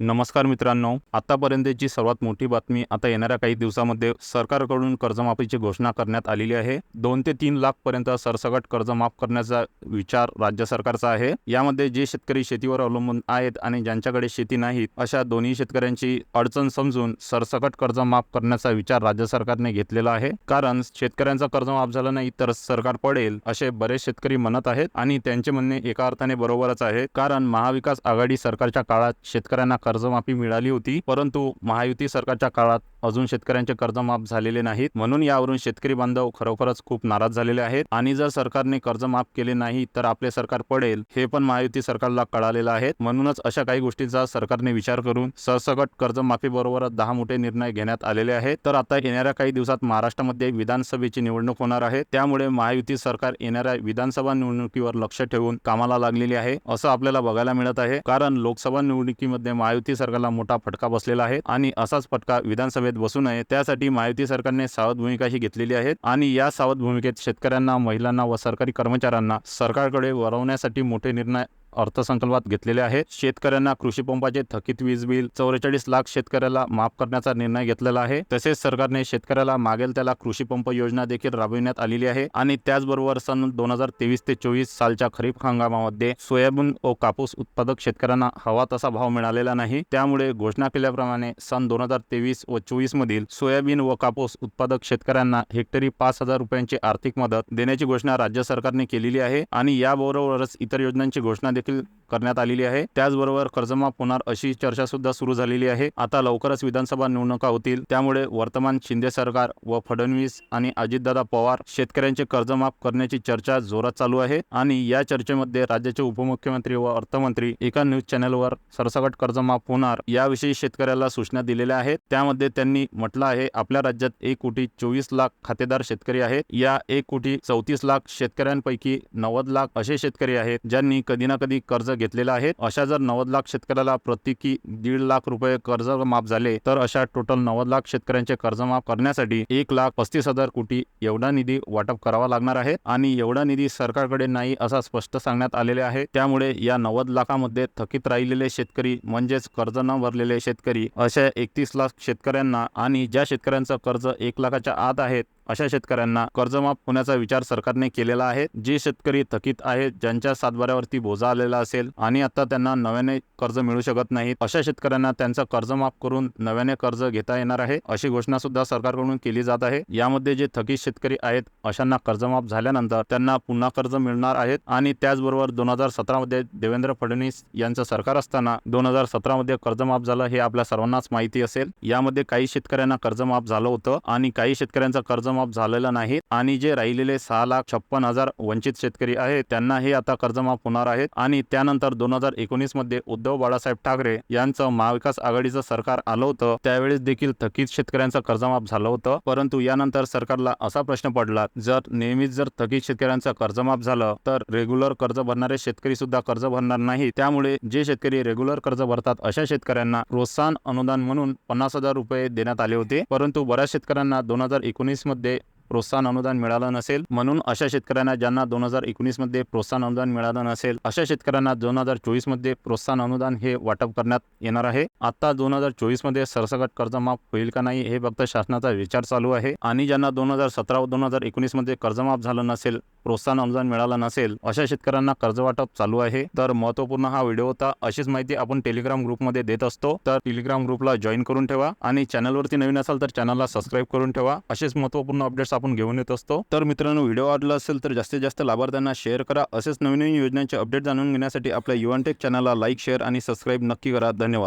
नमस्कार मित्रांनो आतापर्यंतची सर्वात मोठी बातमी आता येणाऱ्या काही दिवसामध्ये सरकारकडून कर्जमाफीची घोषणा करण्यात आलेली आहे. दोन ते तीन लाख पर्यंत सरसकट कर्ज माफ करण्याचा विचार राज्य सरकारचा आहे. यामध्ये जे शेतकरी शेतीवर अवलंबून आहेत आणि ज्यांच्याकडे शेती नाहीत अशा दोन्ही शेतकऱ्यांची अडचण समजून सरसकट कर्ज माफ करण्याचा विचार राज्य सरकारने घेतलेला आहे. कारण शेतकऱ्यांचा कर्ज माफ झाला नाही तर सरकार पडेल असे बरेच शेतकरी म्हणत आहेत आणि त्यांचे म्हणणे एका अर्थाने बरोबरच आहे. कारण महाविकास आघाडी सरकारच्या काळात शेतकऱ्यांना कर्जमाफी मिळाली होती परंतु महायुती सरकारच्या काळात अजून शेतकऱ्यांचे कर्ज माफ झालेले नाहीत. म्हणून यावरून शेतकरी बांधव खरोखरच खूप नाराज झालेले आहेत. आणि जर सरकारने कर्ज माफ केले नाही तर आपले सरकार पडेल हे पण महायुती सरकारला कळालेलं आहे. म्हणूनच अशा काही गोष्टींचा सरकारने विचार करून सरसकट कर्जमाफी बरोबरच दहा मोठे निर्णय घेण्यात आलेले आहेत. तर आता येणाऱ्या काही दिवसात महाराष्ट्रामध्ये विधानसभेची निवडणूक होणार आहे. त्यामुळे महायुती सरकार येणाऱ्या विधानसभा निवडणुकीवर लक्ष ठेवून कामाला लागलेली आहे असं आपल्याला बघायला मिळत आहे. कारण लोकसभा निवडणुकीमध्ये महायुती सरकारला मोठा फटका बसलेला आहे. आणि असाच फटका विधानसभेत बसू नये. त्यासाठी महायुती सरकारने सावध भूमिका ही घेतलेली आहे आणि या सावध भूमिकेत शेतकऱ्यांना महिलांना व सरकारी कर्मचाऱ्यांना सरकारकडे वळवण्यासाठी मोठे निर्णय अर्थसंकल्पात घेतलेले आहेत शेतकऱ्यांना कृषी पंपाचे थकीत वीज बिल चौवेचाळीस लाख शेतकऱ्याला माफ करण्याचा निर्णय घेतलेला आहे. तसेच सरकारने शेतकऱ्याला मागेल त्याला कृषी पंप योजना देखील राबविण्यात आलेली आहे. आणि त्याचबरोबर सन दोन हजार तेवीस ते चोवीस सालच्या खरीप हंगामामध्ये सोयाबीन व कापूस उत्पादक शेतकऱ्यांना हवा तसा भाव मिळालेला नाही. त्यामुळे घोषणा केल्याप्रमाणे सन दोन हजार तेवीस व चोवीस मधील सोयाबीन व कापूस उत्पादक शेतकऱ्यांना हेक्टरी पाच हजार रुपयांची आर्थिक मदत देण्याची घोषणा राज्य सरकारने केलेली आहे. आणि याबरोबरच इतर योजनांची घोषणा देखील करण्यात आलेली आहे. त्याचबरोबर कर्जमाफ होणार अशी चर्चा सुद्धा सुरू झालेली आहे. आता लवकरच विधानसभा निवडणुका होतील. त्यामुळे वर्तमान शिंदे सरकार व फडणवीस आणि अजितदादा पवार शेतकऱ्यांचे कर्जमाफ करण्याची चर्चा जोरात चालू आहे. आणि या चर्चेमध्ये राज्याचे उपमुख्यमंत्री व अर्थमंत्री एका न्यूज चॅनलवर सरसकट कर्जमाफ होणार याविषयी शेतकऱ्याला सूचना दिलेल्या आहेत. त्यामध्ये त्यांनी म्हटलं आहे आपल्या राज्यात एक कोटी चोवीस लाख खातेदार शेतकरी आहेत. या एक कोटी चौतीस लाख शेतकऱ्यांपैकी नव्वद लाख असे शेतकरी आहेत ज्यांनी कधी ना कधी कर्ज घेतलेलं आहे. अशा जर नव्वद लाख शेतकऱ्याला प्रत्येकी दीड लाख रुपये कर्ज माफ झाले तर अशा टोटल नव्वद लाख शेतकऱ्यांचे कर्ज माफ करण्यासाठी एक लाख पस्तीस हजार कोटी एवढा निधी वाटप करावा लागणार आहे. आणि एवढा निधी सरकारकडे नाही असा स्पष्ट सांगण्यात आलेले आहे. त्यामुळे या नव्वद लाखामध्ये थकीत राहिलेले शेतकरी म्हणजेच कर्ज न भरलेले शेतकरी अशा एकतीस लाख शेतकऱ्यांना आणि ज्या शेतकऱ्यांचं कर्ज एक लाखाच्या आत आहेत अशा शेतकऱ्यांना कर्जमाफ होण्याचा विचार सरकारने केलेला आहे. जे शेतकरी थकीत आहेत ज्यांच्या सातबाऱ्यावरती बोजा आलेला असेल आणि आता त्यांना नव्याने कर्ज मिळू शकत नाही अशा शेतकऱ्यांना त्यांचं कर्ज माफ करून नव्याने कर्ज घेता येणार आहे अशी घोषणा सुद्धा सरकारकडून केली जात आहे. यामध्ये जे थकीत शेतकरी आहेत अशांना कर्जमाफ झाल्यानंतर त्यांना पुन्हा कर्ज मिळणार आहेत आणि त्याचबरोबर दोन हजार सतरामध्ये देवेंद्र फडणवीस यांचं सरकार असताना दोन हजार सतरामध्ये कर्जमाफ झालं हे आपल्या सर्वांनाच माहिती असेल. यामध्ये काही शेतकऱ्यांना कर्जमाफ झालं होतं आणि काही शेतकऱ्यांचं कर्ज कर्जमाफ झालेलं नाही आणि जे राहिलेले सहा लाख छप्पन हजार वंचित शेतकरी आहेत त्यांना हे आता कर्जमाफ होणार आहेत. आणि त्यानंतर दोन हजार एकोणीसमध्ये उद्धव बाळासाहेब ठाकरे यांचं महाविकास आघाडीचं सरकार आलं होतं त्यावेळेस देखील थकीत शेतकऱ्यांचं कर्जमाफ झालं होतं. परंतु यानंतर सरकारला असा प्रश्न पडला जर नेहमीच जर थकीत शेतकऱ्यांचं कर्जमाफ झालं तर रेग्युलर कर्ज भरणारे शेतकरी सुद्धा कर्ज भरणार नाही. त्यामुळे जे शेतकरी रेग्युलर कर्ज भरतात अशा शेतकऱ्यांना प्रोत्साहन अनुदान म्हणून पन्नास हजार रुपये देण्यात आले होते. परंतु बऱ्याच शेतकऱ्यांना दोन हजार एकोणीसमध्ये day. प्रोत्साहन अनुदान मिळालं नसेल म्हणून अशा शेतकऱ्यांना ज्यांना दोन हजार एकोणीसमध्ये प्रोत्साहन अनुदान मिळालं नसेल अशा शेतकऱ्यांना दोन हजार चोवीसमध्ये प्रोत्साहन अनुदान हे वाटप करण्यात येणार आहे. आता दोन हजार चोवीसमध्ये सरसकट कर्ज माफ होईल का नाही हे फक्त शासनाचा विचार चालू आहे. आणि ज्यांना दोन हजार सतरा व दोन हजार एकोणीसमध्ये कर्जमाफ झालं नसेल प्रोत्साहन अनुदान मिळालं नसेल अशा शेतकऱ्यांना कर्ज वाटप चालू आहे. तर महत्त्वपूर्ण हा व्हिडिओ होता. अशीच माहिती आपण टेलिग्राम ग्रुपमध्ये देत असतो. तर टेलिग्राम ग्रुपला जॉईन करून ठेवा आणि चॅनलवरती नवीन असाल तर चॅनलला सबस्क्राईब करून ठेवा. असेच महत्त्वपूर्ण अपडेट्स आपण घेऊन येत असतो. तर मित्रांनो व्हिडिओ आवडला असेल तर जास्तीत जास्त लाभार्थ्यांना शेअर करा. असेच नवीन नवीन योजनांचे अपडेट जाणून घेण्यासाठी आपल्या युवानटेक चॅनलला लाईक शेअर आणि सबस्क्राईब नक्की करा. धन्यवाद.